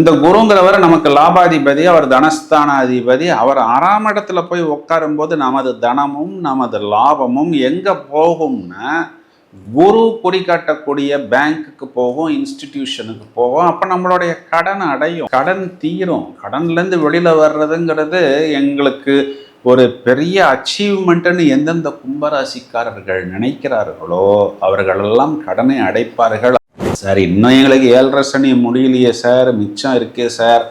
இந்த குருங்கிறவர் நமக்கு லாபாதிபதி அவர் தனஸ்தானாதிபதி. அவர் ஆறாம் இடத்துல போய் உட்காரும் போது நமது தனமும் நமது லாபமும் எங்க போகும்னா குரு குறிக்காட்டக்கூடிய பேங்க்குக்கு போகும் இன்ஸ்டிடியூஷனுக்கு போகும். அப்ப நம்மளுடைய கடன் அடையும் கடன் தீரும். கடன்ல இருந்து வெளியில வர்றதுங்கிறது எங்களுக்கு ஒரு பெரிய அச்சீவ்மெண்ட்டுன்னு எந்தெந்த கும்பராசிக்காரர்கள் நினைக்கிறார்களோ அவர்களெல்லாம் கடனை அடைப்பார்கள். சார் இன்னும் எங்களுக்கு ஏழரை சனி முடியலையே சார் மிச்சம் இருக்கே சார்.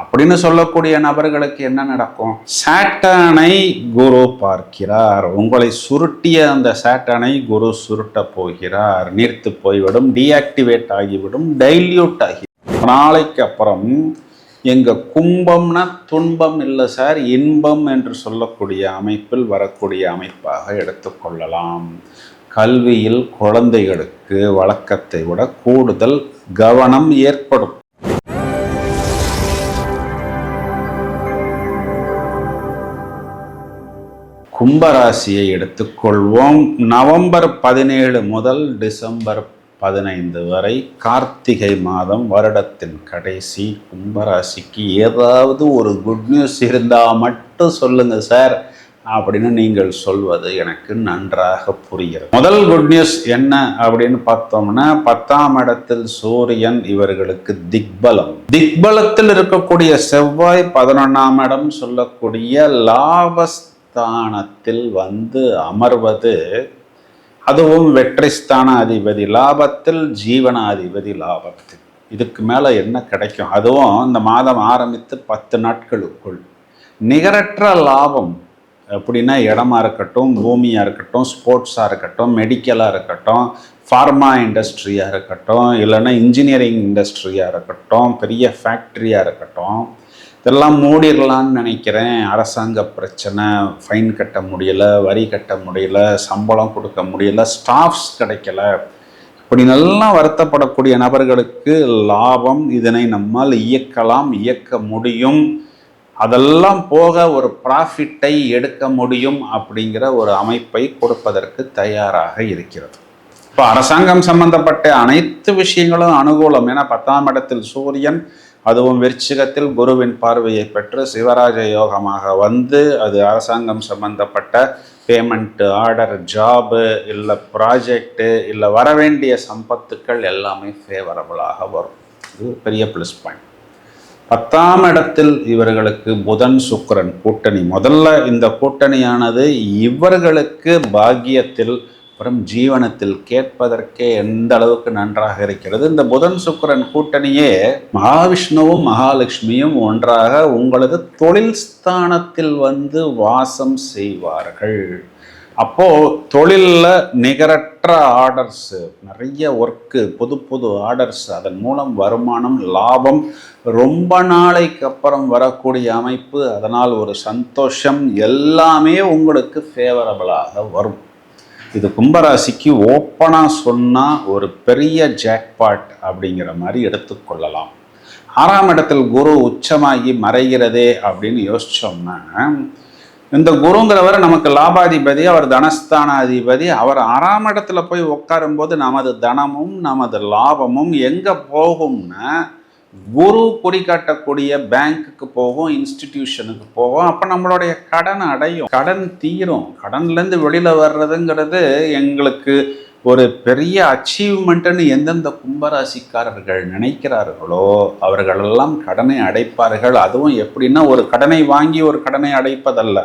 அப்படின்னு சொல்லக்கூடிய நபர்களுக்கு என்ன நடக்கும்? சேட்டனை குரு பார்க்கிறார். உங்களை சுருட்டிய அந்த சேட்டனை குரு சுருட்ட போகிறார். நீர்த்து போய்விடும் டீஆக்டிவேட் ஆகிவிடும் டைல்யூட் ஆகி நாளைக்கு அப்புறம் எங்க கும்பம்னா துன்பம் இல்லை சார் இன்பம் என்று சொல்லக்கூடிய அமைப்பில் வரக்கூடிய அமைப்பாக எடுத்துக்கொள்ளலாம் கல்வியில் குழந்தைகளுக்கு வழக்கத்தை விட கூடுதல் கவனம் ஏற்படும். கும்பராசியை எடுத்துக்கொள்வோம். நவம்பர் பதினேழு முதல் டிசம்பர் பதினைந்து வரை கார்த்திகை மாதம் வருடத்தின் கடைசி. கும்பராசிக்கு ஏதாவது ஒரு குட் நியூஸ் இருந்தால் மட்டும் சொல்லுங்கள் சார். அப்படின்னு நீங்கள் சொல்வது எனக்கு நன்றாக புரிகிறது. முதல் குட் நியூஸ் என்ன அப்படின்னு பார்த்தோம்னா பத்தாம் இடத்தில் சூரியன் இவர்களுக்கு திக்பலம். திக்பலத்தில் இருக்கக்கூடிய செவ்வாய் பதினொன்றாம் இடம் சொல்லக்கூடிய லாபஸ்தானத்தில் வந்து அமர்வது. அதுவும் வெற்றிஸ்தான அதிபதி லாபத்தில் ஜீவனாதிபதி லாபத்தில். இதுக்கு மேலே என்ன கிடைக்கும்? அதுவும் இந்த மாதம் ஆரம்பித்து பத்து நாட்களுக்குள். நிகரற்ற லாபம் எப்படின்னா இடமா இருக்கட்டும் பூமியாக இருக்கட்டும் ஸ்போர்ட்ஸாக இருக்கட்டும் மெடிக்கலாக இருக்கட்டும் ஃபார்மா இண்டஸ்ட்ரியாக இருக்கட்டும் இல்லைன்னா இன்ஜினியரிங் இண்டஸ்ட்ரியாக இருக்கட்டும் பெரிய ஃபேக்ட்ரியாக இருக்கட்டும் இதெல்லாம் மூடிடலான்னு நினைக்கிறேன். அரசாங்க பிரச்சனை ஃபைன் கட்ட முடியல வரி கட்ட முடியல சம்பளம் கொடுக்க முடியல ஸ்டாஃப்ஸ் கிடைக்கல. இப்படி நல்லா வருத்தப்படக்கூடிய நபர்களுக்கு லாபம் இதனை நம்மால் இயக்கலாம் இயக்க முடியும். அதெல்லாம் போக ஒரு ப்ராஃபிட்டை எடுக்க முடியும் அப்படிங்கிற ஒரு அமைப்பை கொடுப்பதற்கு தயாராக இருக்கிறது. இப்போ அரசாங்கம் சம்பந்தப்பட்ட அனைத்து விஷயங்களும் அனுகூலம். ஏன்னா பத்தாம் இடத்தில் சூரியன் அதுவும் விருச்சிகத்தில் குருவின் பார்வையை பெற்று சிவராஜ யோகமாக வந்து அது அரசாங்கம் சம்பந்தப்பட்ட பேமெண்ட்டு ஆர்டர் ஜாபு இல்லை ப்ராஜெக்டு இல்லை வரவேண்டிய சம்பத்துக்கள் எல்லாமே ஃபேவரபுளாக வரும். இது பெரிய ப்ளஸ் பாயிண்ட் பத்தாம் இடத்தில் இவர்களுக்கு புதன் சுக்கரன் கூட்டணி. முதல்ல இந்த கூட்டணியானது இவர்களுக்கு பாக்கியத்தில் அப்புறம் ஜீவனத்தில் கேட்பதற்கே எந்த அளவுக்கு நன்றாக இருக்கிறது. இந்த புதன் சுக்கிரன் கூட்டணியே மகாவிஷ்ணுவும் மகாலட்சுமியும் ஒன்றாக உங்களது தொழில் ஸ்தானத்தில் வந்து வாசம் செய்வார்கள். அப்போ தொழிலில் நிகரற்ற ஆர்டர்ஸ் நிறைய ஒர்க்கு புது புது ஆர்டர்ஸ் அதன் மூலம் வருமானம் லாபம் ரொம்ப நாளைக்கு அப்புறம் வரக்கூடிய அமைப்பு அதனால் ஒரு சந்தோஷம் எல்லாமே உங்களுக்கு ஃபேவரபிளாக வரும். இது கும்பராசிக்கு ஓப்பனாக சொன்னால் ஒரு பெரிய ஜாக்பாட் அப்படிங்கிற மாதிரி எடுத்துக்கொள்ளலாம் ஆறாம் இடத்தில் குரு உச்சமாகி மறைகிறதே அப்படின்னு யோசித்தோம்னா இந்த குருங்கிறவர் நமக்கு லாபாதிபதி அவர் தனஸ்தானாதிபதி. அவர் ஆறாம் இடத்துல போய் உட்காரும் போது நமது தனமும் நமது லாபமும் எங்கே போகும்னா குரு குறிக்காட்டக்கூடிய பேங்க்குக்கு போகும் இன்ஸ்டிடியூஷனுக்கு போகும். அப்போ நம்மளுடைய கடன் அடையும். கடன் தீரும். கடன்லேருந்து வெளியில் வர்றதுங்கிறது எங்களுக்கு ஒரு பெரிய அச்சீவ்மெண்ட்டுன்னு எந்தெந்த கும்பராசிக்காரர்கள் நினைக்கிறார்களோ அவர்களெல்லாம் கடனை அடைப்பார்கள். அதுவும் எப்படின்னா ஒரு கடனை வாங்கி ஒரு கடனை அடைப்பதல்ல.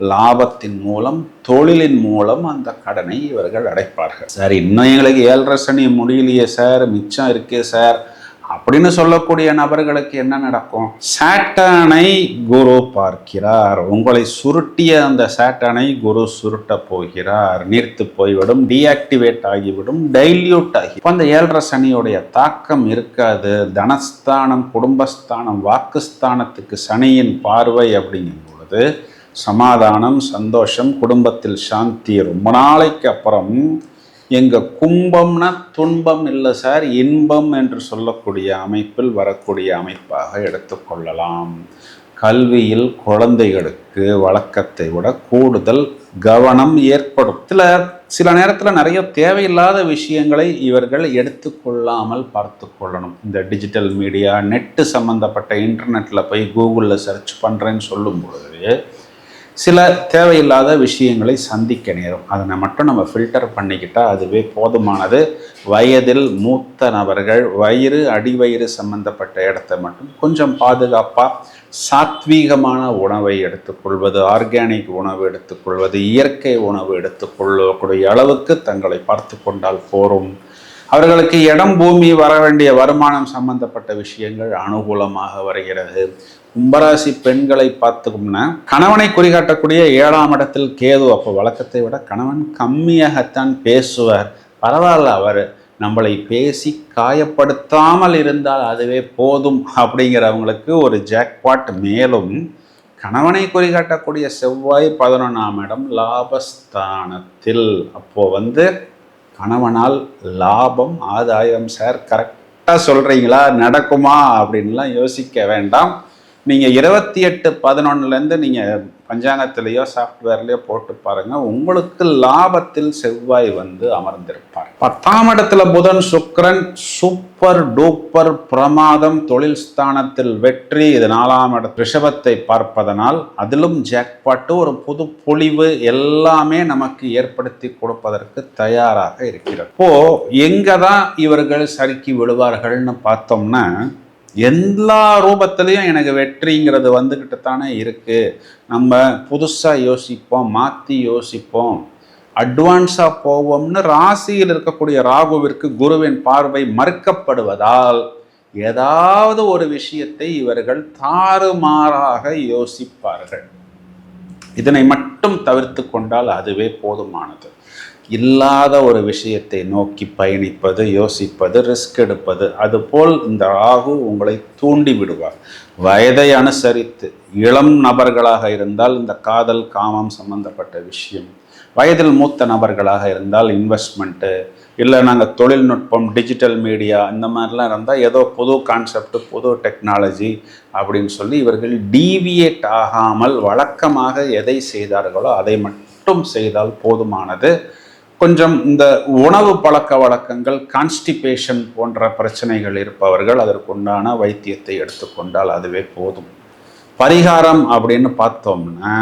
லாபத்தின் மூலம் தொழிலின் மூலம் அந்த கடனை இவர்கள் அடைப்பார்கள். சார் இன்னும் எங்களுக்கு ஏழரை சனி முடியலையே சார். மிச்சம் இருக்கே சார். அப்படின்னு சொல்லக்கூடிய நபர்களுக்கு என்ன நடக்கும்? சேட்டனை குரு பார்க்கிறார். உங்களை சுருட்டிய அந்த சேட்டனை குரு சுருட்ட போகிறார். நீர்த்து போய்விடும் டீஆக்டிவேட் ஆகிவிடும் டைல்யூட் ஆகி. இப்போ அந்த ஏழரை சனியுடைய தாக்கம் இருக்காது. தனஸ்தானம் குடும்பஸ்தானம் வாக்குஸ்தானத்துக்கு சனியின் பார்வை அப்படிங்கும் பொழுது சமாதானம் சந்தோஷம் குடும்பத்தில் சாந்தி. ரொம்ப நாளைக்கு அப்புறம் எங்கள் கும்பம்னா துன்பம் இல்லை சார் இன்பம் என்று சொல்லக்கூடிய அமைப்பில் வரக்கூடிய அமைப்பாக எடுத்துக்கொள்ளலாம் கல்வியில் குழந்தைகளுக்கு வழக்கத்தை விட கூடுதல் கவனம் ஏற்படும். சில சில நேரத்தில் நிறைய தேவையில்லாத விஷயங்களை இவர்கள் எடுத்துக்கொள்ளாமல் பார்த்து கொள்ளணும். இந்த டிஜிட்டல் மீடியா நெட்டு சம்மந்தப்பட்ட இன்டர்நெட்டில் போய் கூகுளில் சர்ச் பண்ணுறேன்னு சொல்லும் பொழுது சில தேவையில்லாத விஷயங்களை சந்திக்க நேரும். அதனை மட்டும் நம்ம ஃபில்டர் பண்ணிக்கிட்டால் அதுவே போதுமானது. வயதில் மூத்த நபர்கள் வயிறு அடிவயிறு சம்பந்தப்பட்ட இடத்த மட்டும் கொஞ்சம் பாதுகாப்பாக சாத்வீகமான உணவை எடுத்துக்கொள்வது ஆர்கானிக் உணவு எடுத்துக்கொள்வது இயற்கை உணவு எடுத்துக்கொள்ளக்கூடிய அளவுக்கு தங்களை பார்த்து கொண்டால் போரும். அவர்களுக்கு இடம் பூமி வர வேண்டிய வருமானம் சம்பந்தப்பட்ட விஷயங்கள் அனுகூலமாக வருகிறது. கும்பராசி பெண்களை பார்த்துக்கோம்னா கணவனை குறிகாட்டக்கூடிய ஏழாம் இடத்தில் கேது அப்போ வழக்கத்தை விட கணவன் கம்மியாகத்தான் பேசுவார். பரவாயில்ல அவர். நம்மளை பேசி காயப்படுத்தாமல் இருந்தால் அதுவே போதும் அப்படிங்கிறவங்களுக்கு ஒரு ஜாக்பாட் மேலும். கணவனை குறிகாட்டக்கூடிய செவ்வாய் பதினொன்றாம் இடம் லாபஸ்தானத்தில். அப்போது வந்து கணவனால் லாபம் ஆதாயம் சார் கரெக்டாக சொல்கிறீங்களா நடக்குமா அப்படின்லாம் யோசிக்க வேண்டாம். நீங்கள் இருபத்தி எட்டு பதினொன்னுலேருந்து நீங்கள் பஞ்சாங்கத்திலேயோ சாஃப்ட்வேர்லேயோ போட்டு பாருங்கள் உங்களுக்கு லாபத்தில் செவ்வாய் வந்து அமர்ந்திருப்பார். பத்தாம் இடத்துல புதன் சுக்கரன் சூப்பர் டூப்பர் பிரமாதம் தொழில் ஸ்தானத்தில் வெற்றி இது நாலாம் இட ரிஷபத்தை பார்ப்பதனால் அதிலும் ஜாக்பாட்டு ஒரு புது பொழிவு எல்லாமே நமக்கு ஏற்படுத்தி கொடுப்பதற்கு தயாராக இருக்கிறது இப்போ எங்கே தான் இவர்கள் சறுக்கி விடுவார்கள்னு பார்த்தோம்னா எல்லா ரூபத்திலையும் எனக்கு வெற்றிங்கிறது வந்துக்கிட்டு தானே இருக்குது நம்ம புதுசாக யோசிப்போம் மாற்றி யோசிப்போம். அட்வான்ஸாக போவோம்னு ராசியில் இருக்கக்கூடிய ராகுவிற்கு குருவின் பார்வை மறுக்கப்படுவதால் ஏதாவது ஒரு விஷயத்தை இவர்கள் தாறுமாறாக யோசிப்பார்கள். இதனை மட்டும் தவிர்த்து கொண்டால் அதுவே போதுமானது. இல்லாத ஒரு விஷயத்தை நோக்கி பயணிப்பது யோசிப்பது ரிஸ்க் எடுப்பது அதுபோல் இந்த ராகு உங்களை தூண்டி விடுவார். வயதை அனுசரித்து இளம் நபர்களாக இருந்தால் இந்த காதல் காமம் சம்பந்தப்பட்ட விஷயம். வயதில் மூத்த நபர்களாக இருந்தால் இன்வெஸ்ட்மெண்ட்டு இல்லை நாங்கள் தொழில்நுட்பம் டிஜிட்டல் மீடியா இந்த மாதிரிலாம் இருந்தால் ஏதோ புது கான்செப்ட் புது டெக்னாலஜி அப்படின்னு சொல்லி இவர்கள் டீவியேட் ஆகாமல் வழக்கமாக எதை செய்தார்களோ அதை மட்டும் செய்தால் போதுமானது. கொஞ்சம் இந்த உணவு பழக்க வழக்கங்கள் கான்ஸ்டிபேஷன் போன்ற பிரச்சனைகள் இருப்பவர்கள் அதற்குண்டான வைத்தியத்தை எடுத்துக்கொண்டால் அதுவே போதும். பரிகாரம் அப்படின்னு பார்த்தோம்னா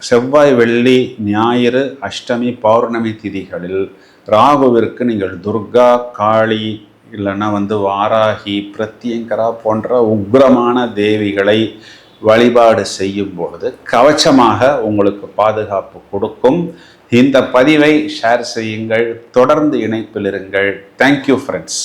செவ்வாய் வெள்ளி ஞாயிறு அஷ்டமி பௌர்ணமி திதிகளில் ராகுவிற்கு நீங்கள் துர்கா காளி இல்லைன்னா வந்து வாராகி பிரத்யங்கரா போன்ற உக்ரமான தேவிகளை வழிபாடு செய்யும் பொழுது கவச்சமாக உங்களுக்கு பாதுகாப்பு கொடுக்கும். இந்த பதிவை ஷேர் செய்யுங்கள். தொடர்ந்து இணைப்பில் இருங்கள். Thank you friends